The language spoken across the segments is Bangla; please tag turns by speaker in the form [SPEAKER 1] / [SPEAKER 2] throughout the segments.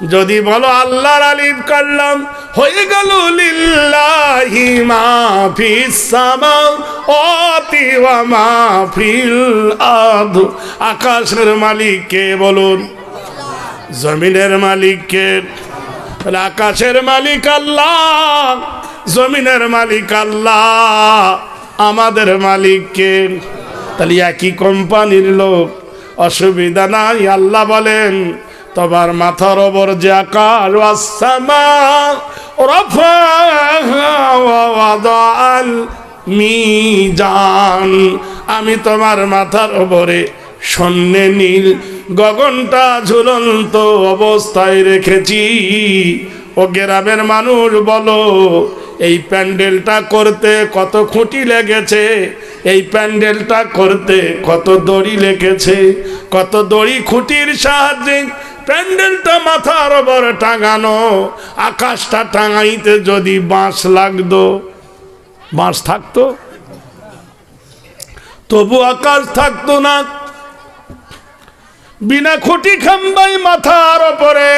[SPEAKER 1] যদি বলো আল্লাহর আলিফ করলাম হয়ে গেল আকাশের মালিক কে বলুন, জমিনের মালিক কে তাহলে আকাশের মালিক আল্লাহ, জমিনের মালিক আল্লাহ, আমাদের মালিক কে তাহলে একই কোম্পানির লোক, অসুবিধা নাই, আল্লাহ বলেন তোমার মাথার ওপর যে আকার ওয়াসামা মিজান। আমি তোমার মাথার ওপরে সন্নে নীল গগনটা ঝুলন্ত অবস্থায় রেখেছি। ও গ্রামের মানুষ বলো, এই প্যান্ডেলটা করতে কত খুঁটি লেগেছে? এই প্যান্ডেলটা করতে কত দড়ি লেগেছে? কত দড়ি খুঁটির সাহায্যে প্যান্ডেলটা মাথার ওপর টাঙানো, আকাশটা টাঙাইতে যদি বাঁশ লাগতো, বাঁশ থাকতো? তবু আকাশ থাকতো না। বিনা খুঁটি খাম্বাই মাথার ওপরে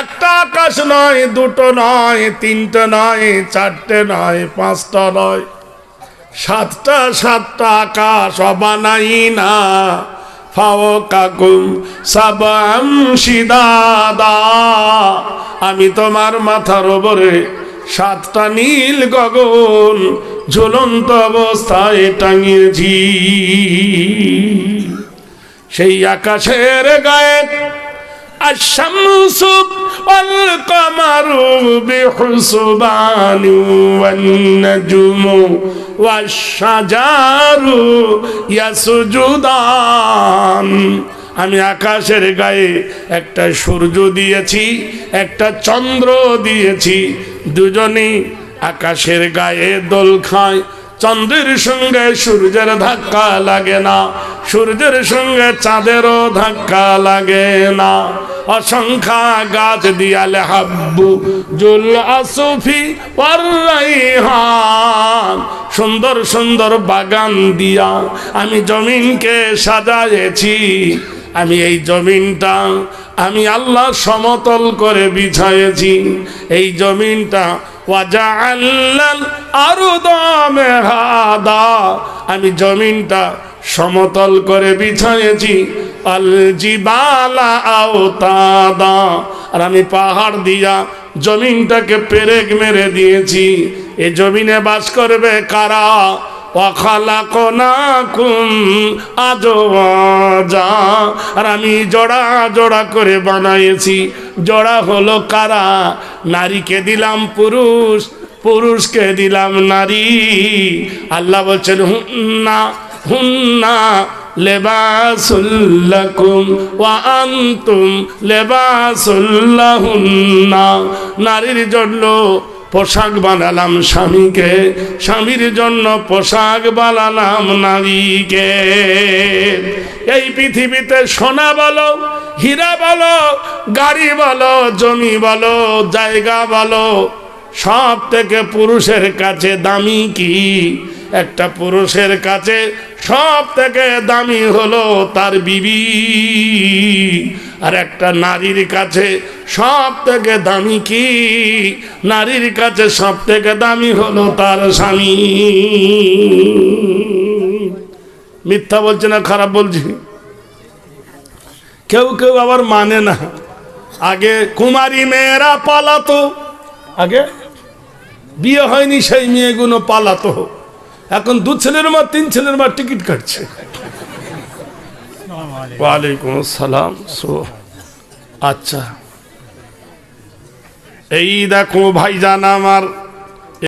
[SPEAKER 1] একটা আকাশ নয়, দুটো নয়, তিনটে নয়, চারটে নয়, পাঁচটা নয়। সাতটা সাতটা আকাশ অবানাই না। ফাও কাকুম সাবাম সিদাদা আমি তোমার মাথার ওপরে সাতটা নীল গগন ঝুলন্ত অবস্থায় টাঙিয়েছি। সেই আকাশের গায়ে الشمس والقمر بحسبان والنجم والشجر يسجدان আমি আকাশের গায়ে একটা সূর্য দিয়েছি একটা চন্দ্র দিয়েছি দুজনেই আকাশের গায়ে দোল খায় চন্দ্রের সঙ্গে সূর্যের ধাক্কা লাগে না, সূর্যের সঙ্গে চাঁদেরও ধাক্কা লাগে না। অসংখ্যা গাছ দিয়ালে হাব্বু, জুল আসুফি সুন্দর সুন্দর বাগান দিয়া আমি জমিনকে সাজাইছি আমি এই জমিনটা আমি আল্লাহ সমতল করে বিছাইছি এই জমিনটা আমি জমিনটা সমতল করে বিছাইছি আল জিবালা আওতাদা। আর আমি পাহাড় দিয়া জমিনটাকে পেরেক মেরে দিয়েছি। এ জমিনে বাস করবে কারা? অখালাকুম আজওয়াজা। আর আমি জোড়া জোড়া করে বানাইছি। জোড়া হলো কারা? নারীকে দিলাম পুরুষ, পুরুষকে দিলাম নারী। আল্লাহ বলছেন, হুন্না হুন্না লেবাসুল্লাকুম ওয়া আনতুম লেবাসুল্লাহুন্না নারীর জন্য পোশাক বানালাম স্বামীকে, স্বামীর জন্য পোশাক বানালাম নারীকে। এই পৃথিবীতে সোনা বলো, হীরা বলো, গাড়ি বলো, জমি বলো, জায়গা বলো, সব থেকে পুরুষের কাছে দামি কি? একটা পুরুষের কাছে সব থেকে দামি হলো তার বিবি। আর একটা নারীর কাছে সব থেকে দামি কি? নারীর কাছে সব থেকে দামি হলো তার স্বামী। মিথ্যা বলছে না, খারাপ বলছি? কেউ কেউ আবার মানে না। আগে কুমারী মেয়েরা পালাতো, আগে বিয়ে হয়নি সেই মেয়েগুলো পালাতো। এখন দু ছেলের মা, তিন ছেলের মা টিকিট কাটছে। ওয়ালাইকুম আসসালাম। সো আচ্ছা। এই দেখো ভাইজান আমার